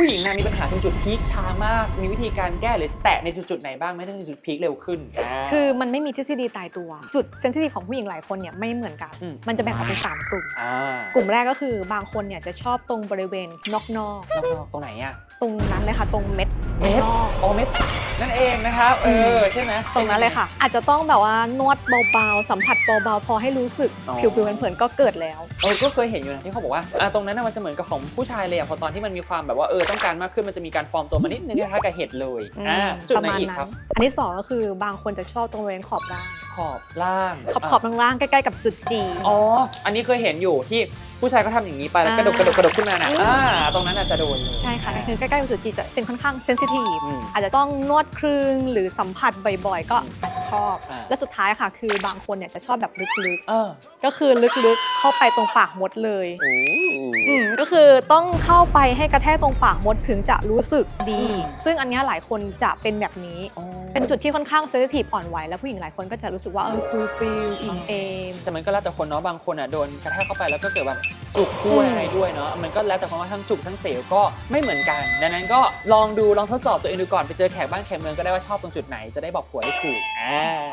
ผู้หญิงนะมีปัญหาตรงจุดพีคช้ามาก มีวิธีการแก้หรือแตะในจุดๆไหนบ้างไม่ให้ถึงจุดพีคเร็วขึ้นอ่าคือมันไม่มีทฤษฎีตายตัว จุดเซนซิทีฟของผู้หญิงหลายคนเนี่ยไม่เหมือนกัน อืม มันจะแบ่งออกเป็นสามกลุ่ม อ่ากลุ่มแรกก็คือบางคนเนี่ยจะชอบตรงบริเวณนอกนอกๆตรงไหนอะๆตรงนั้นเลยค่ะตรงเม็ดเม็ดนอก โอเม็ด นั่นเองนะครับ เออ ใช่ไหมตรงนั้นเลยค่ะ อาจจะต้องแบบว่านวดเบาๆ สัมผัสเบาๆ พอให้รู้สึกอ๋อผิวๆเผินๆก็เกิดแล้ว เออ ก็เคยเห็นอยู่นะที่เขาบอกว่าอ่าตรงนั้นน่ะมันจะเหมือนกับของผู้ชายเลยอะพอตอนที่มันมีความแบบว่าเออต้องการมากขึ้นมันจะมีการฟอร์มตัวมานิดนึงคล้ายๆกับเห็ดเลยอ่าจุดประไหนมาณอีกนั้ครับนอันที่สองก็คือบางคนจะชอบตรงบริเวณขอบล่างขอบล่าง ขอบขอบล่างๆใกล้ๆกับจุดจีอ๋อ อันนี้เคยเห็นอยู่ที่ ผู้ชายก็ทำอย่างนี้ไปแล้วกระดกกระดกกระดกขึ้นมาน่ะอ่าตรงนั้นอาจจะโดนเลย ใช่ค่ะนั่นคือใกล้ๆกับจุดจีจะเป็นค่อนข้างเซนซิทีฟอืม อาจจะต้องนวดครึงหรือสัมผัสบ่อยๆ ก็อาจจะ ชอบ อ่า และสุดท้ายค่ะ คือบางคนเนี่ยจะชอบแบบลึกเออๆ ก็คือลึกๆเข้าไปตรงปากมดเลย โอ้อืมก็คือต้องเข้าไปให้กระแทกตรงปากมดถึงจะรู้สึกดีอืมซึ่งอันเนี้ยหลายคนจะเป็นแบบนี้อ๋อเป็นจุดที่ค่อนข้างเซนซิทีฟอ่อนไหวและผู้หญิงหลายคนก็จะรู้สึกว่าเออฟูลฟิลอิ่มเอม แต่มันก็แล้วแต่คนเนาะบางคนอะโดนกระแทกเข้าไปแล้วก็เกิดแบบ จุกด้วยอะไรด้วยเนาะมันก็แล้วแต่คนว่าทั้งจุกทั้งเสียวก็ไม่เหมือนกัน ดังนั้นก็ลองดูลองทดสอบตัวเองดูก่อนไปเจอแขกบ้านแขกเมืองก็ได้ว่าชอบตรงจุดไหนจะได้บอกผัวได้ถูกอ่า